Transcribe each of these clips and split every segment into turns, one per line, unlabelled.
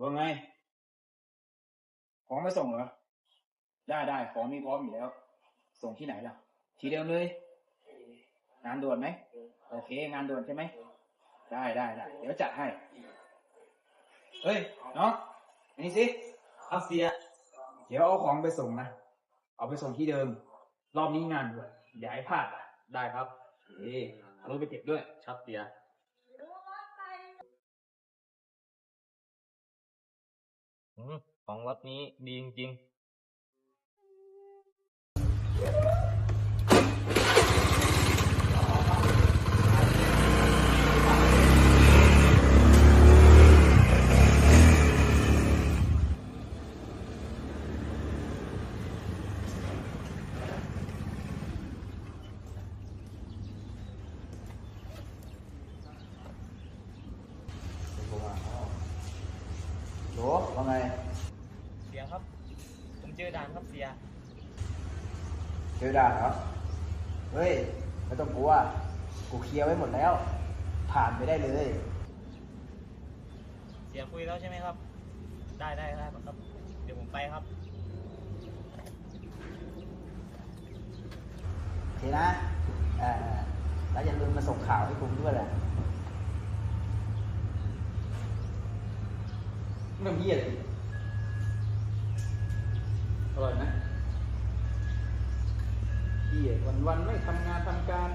ว่าไง ของไม่ส่งเหรอ ได้ได้ของมีพร้อมอยู่แล้ว ส่งที่ไหนล่ะ ทีเดียวเลย งานด่วนไหม โอเค งานด่วนใช่ไหม ได้ได้ได้ เดี๋ยวจัดให้ เฮ้ยน้องนี่สิเอาเสีย เดี๋ยวเอาของไปส่งนะ เอาไปส่งที่เดิม รอบนี้งานด่วนอย่าให้พลาดอะได้ครับ เอ๊เอารถไปเก็บด้วย
ครับเสีย อืมของรถนี้ดีจริงๆ
โหลว่าไง
เสียครับ ผมเจอด่านครับเสีย
เจอด่านเหรอ เฮ้ย ไม่ต้องกลัว กูเคลียร์ไว้หมดแล้ว ผ่านไปได้เลย
เสียคุยแล้วใช่ไหมครับ ได้ได้ได้ครับ เดี๋ยวผมไปครับ
โอเคนะเอ่อแล้วอย่าลืมมาส่งข่าวให้ผมด้วยแหละ มันเยี่ยอะไรอร่อยไหมเยี่ยวันวันไม่ทำงานทำการ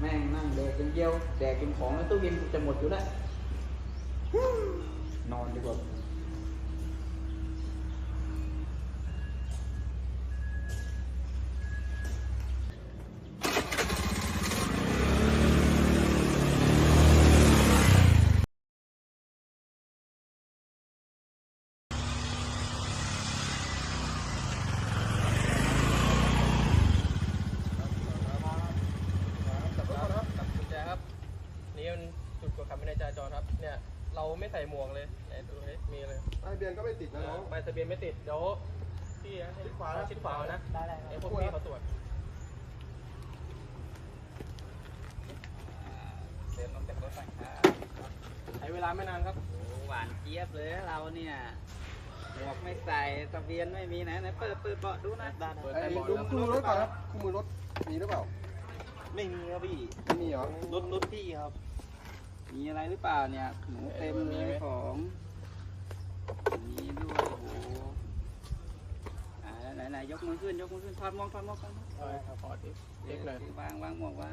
แม่งนั่งแดกอย่างเดียวแดกกินของในตู้เย็นจะหมดอยู่แล้วนอนดีกว่า
จับรถก่อนครับจับกุญแจครับ นี่มันจุดกดขับในจราจรครับ เนี่ยเราไม่ใส่หมวกเลยไหนดูให้มีเลย
ป้ายทะเบียนก็ไม่ติดนะน้อง
ใบทะเบียนไม่ติดเดี๋ยวพี่ให้
ชิดขวานะ
ชิดขวานะได้ได้เดี๋ยวพวกพี่เขาตรวจ
เดินลงจากรถไปครับ
ใช้เวลาไม่นานครับ
หวานเจี๊ยบเลยนะเราเนี่ยหมวกไม่ใส่ทะเบียนไม่มีไหนไหนเปิดเปิดเบาะดูนะ
เปิด
ไอ้
ให้บอล
ดู
แล้ว
คู่มือรถก่อนครับคู่มือรถมีหรือเปล่า
ไม่มีครับพี่
ไม่มีเหรอ
รถรถพี่ครับ มีอะไรหรือเปล่าเนี่ยหนูเต็มเลยของมีด้วยโอ้โหอ่าไหนไหนยกมือขึ้นยกมือขึ้นถอดหมวกถอดหมวกถอดหมวก
เออครับพอดิเช็คเลย
วางวางหมวกไว้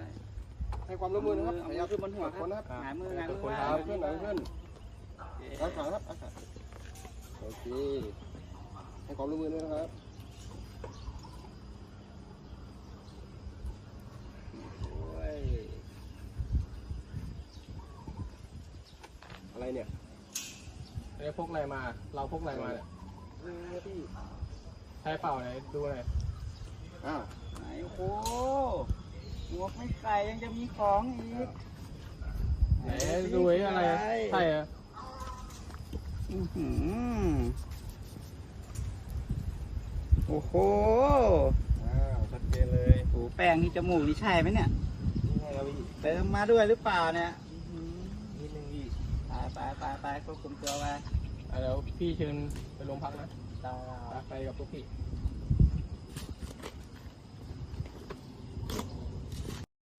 ให้ความร่วมมือนะครับ
เอา
พยายาม
มือขึ้นบนหัวค
คน
รั
นะ
บ
ครับ
หงายมือหงายมือ
คน
ไว้
ค
เอา
รับ
ขึ้นเอาขึ้น
โอเค
เอาขาครับเอาขาโอเคให้ความร่วมมือด้วยนะครับ
โอ้ย
อะไรเนี่ย
เอ้ยพกอะไรมา เราพกอะไรมาเนี่ย
เออพี่
ใช้เปล่าไหนดูหน่อย
อ้าว
ไหนโอ้โหหมวกไม่ใส่ยังจะมีของอีก
ไหนดูไอ้อะไรอะใช่เหรอะ
อื้อหือโอ้โห
อ้าวชัดเจนเลย
โอ้แป้งนี่จมูกนี่ใช่ไหมเนี่ย
นี่ไงครับพี่
เติมมาด้วยหรือเปล่าเนี่ยอื้อ
นิดนึงพี่
หือ ไปไปไปควบคุมตัวไป
อะเดี๋ยวพี่เชิญไปโรงพักนะ
ต่อ
ไปกับพวกพี่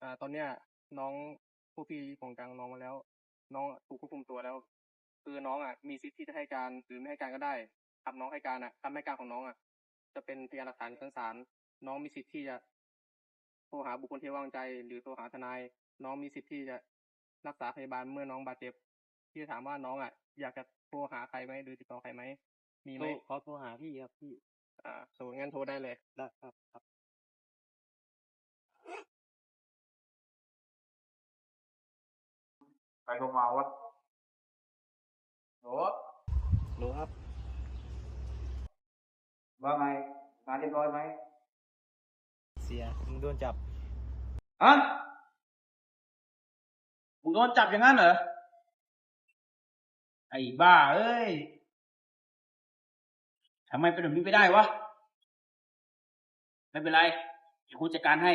อ่าตอนเนี้ยน้องพวกพี่ของกลางน้องมาแล้ว น้องถูกควบคุมตัวแล้ว คือน้องอะมีสิทธิ์ที่จะให้การหรือไม่ให้การก็ได้คำน้องให้การอะคำให้การของน้องอะ จะเป็นพยานหลักฐานชั้นศาลน้องมีสิทธิ์ที่จะโทรหาบุคคลที่ไว้วางใจ หรือโทรหาทนาย น้องมีสิทธิ์ที่จะรักษาพยาบาลเมื่อน้องบาดเจ็บ ที่จะถามว่าน้องอะ อยากจะโทรหาใครไหมหรือติดต่อใครไหมมีไหม
ขอโทรหาพี่ครับพี่
อ่าโทรงั้นโทรได้เลย
ได้ครับครับ
ใครโทรมาวะโหล
รู้ครับ
ว่าไงงานเรียบร้อยไหม
เสียมึงโดนจับ
อะมึงโดนจับอย่างนั้นเหรอ ไอ้บ้า เอ้ยทำไมเป็นแบบนี้ไปได้วะ
ไม่เป็นไรเดี๋ยวครูจัดการให้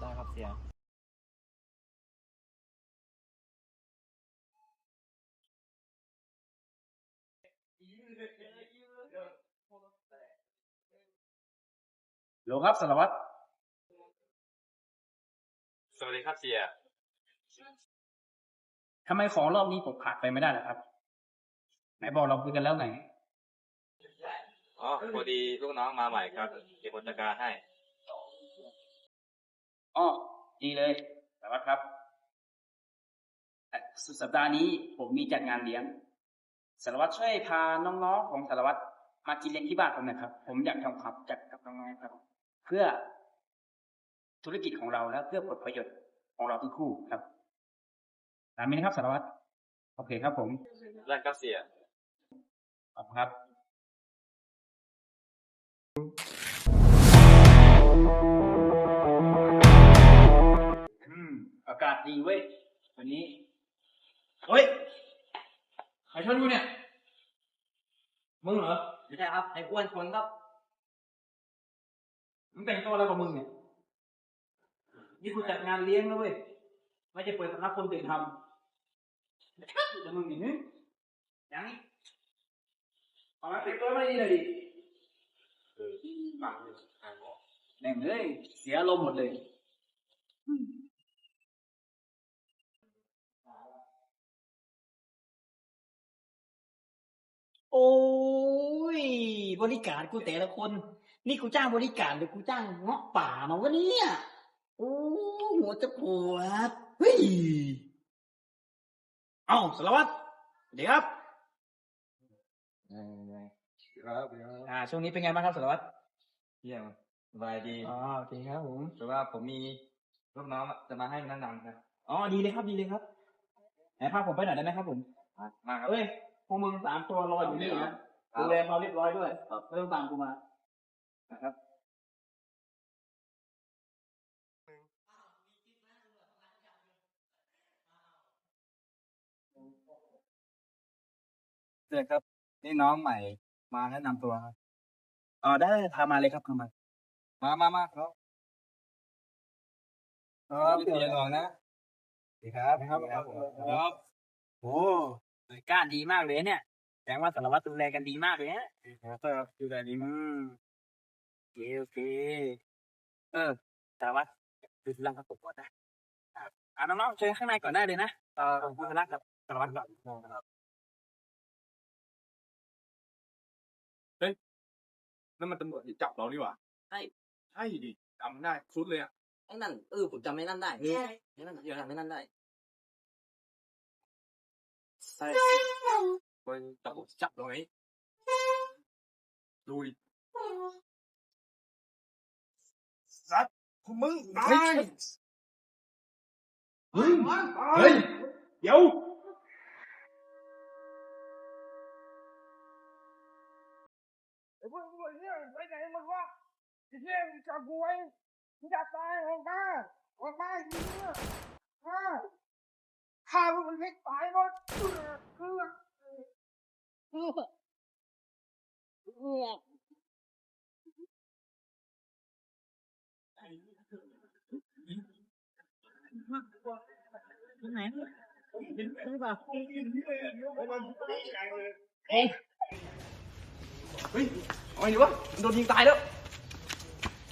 ได้ครับเสีย
โหลครับสารวัตร
สวัสดีครับเสีย
ทำไมของรอบนี้ผมขาดไปไม่ได้ล่ะครับ ไหนบอกเราคุยกันแล้วไง
อ๋อพอดีลูกน้องมาใหม่ครับเดี๋ยวผมจัดการให้
อ้อดีเลยสารวัตรครับเอ่อสุดสัปดาห์นี้ผมมีจัดงานเลี้ยง สารวัตรช่วยพาน้องๆของสารวัตรมากินเลี้ยงที่บ้านผมหนะครับ ผมอยากทำความจัดกับน้องๆครับ เพื่อธุรกิจของเราและเพื่อผลประโยชน์ของเราทั้งคู่ครับ ตามนี้นะครับสารวัตรโอเคครับผม
ได้ครับเสีย
ขอบคุณครับ อืมอากาศดีเว้ยวันนี้เฮ้ยใครชอบดูเนี่ย มึงเหรอ
ไม่ใช่ครับไอ้อ้วนคนครับ
มึงแต่งตัวอะไรกับมึงเนี่ย นี่กูจัดงานเลี้ยงนะเว้ย ไม่ใช่เปิดสำนักคนตื่นทำ จะมึงอย่างนี้ยังเอามาแต่งตัวม่ดีเลยดิแม่งเอ้ยเสียอารมหมดเลย
โอ้ยบริการกูแต่ละคน นี่กูจ้างบริการหรือกูจ้างเงาะป่ามาวะเนี่ย โอ้หัวจะปวดเฮ้ย เอ้าสารวัตรสวัสดีครับ
ครับ
อ่าช่วงนี้เป็นไงบ้างครับสารวัตร
เยี่ยมสบายดี
อ๋อโอเคครับผม
แต่ว่าผมมีลูกน้องจะมาให้แนะนำครับ
อ๋อดีเลยครับดีเลยครับไหนพาผมไปหน่อยได้ไหมครับผม
มาครับ
เฮ้ยพวกมึงสามตัวรออยู่นี่นะดูแลความเรียบร้อยด้วยไม่ต้องตามกูมานะครับ
เดือนครับ นี่น้องใหม่มาแนะนำตัวครับ
อ๋อได้พามาเลยครับพามา
มามามาครับครับเตียนออกนะดีครับครับครับครับ
โอ้หน่วยก้านดีมากเลยเนี่ยแสดงว่าสารวัตรดูแลกันดีมากเลยฮะ
ครับดูแลดีมาก
อืมโอเคโอเคเออสารวัตรดูรังกระตุกก่อนนะอะอ่าน้องๆเชิญข้างในก่อนได้เลยนะเออผมคุยธุระกับสารวัตรก่อน
นั่นมันตำรวจที่จับเรานี่หว่า
ใช่
ใช่ดิจำได้ชุดเลยอะ
ไอ้นั่นเออผมจำไม่นั่นได้ไอ้นั่นยังจำไม่นั่นได้
ใช่มันตำรวจที่จับเราไงลุยสัตว์พวกมึงตายเฮ้ยเฮ้ยเดี๋ยว
ไอ้เชี่ยมึงจับกูไว้มึงจะตายออกมาออกมาไ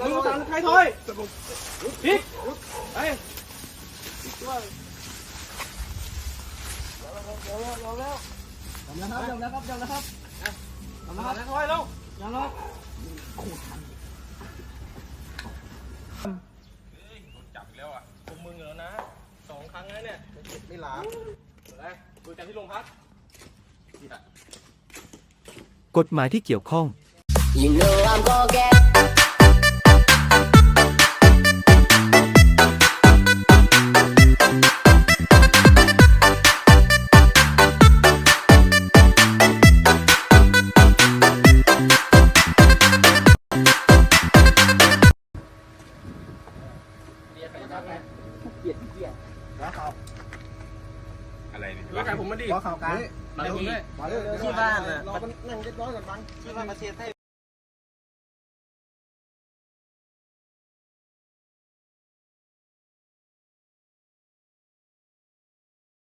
มึงสั่งใครถอยพิก
ไป
เดี๋ยวแล้วเดี๋ยวแล้วเดี๋ยวแล้วเดี๋ยวแล้วครับเดี๋ยวแล้วครับเดี๋
ยวแล้วครับถอยแล้วเดี๋ยวแล้วขูดทั
นจับอีกแล้ว
อะพวกมึงแล้ว
นะสองครั้งแล้วเนี่ยไม่ล้างเลยดูจา
กที่โรงพัก
กฎหมายที่เกี่ยวข้อง
You know I'm gonna get
ดิขอขากันเที่
บ้าน
น่ะ ที่บ้าน
ประเทศไทย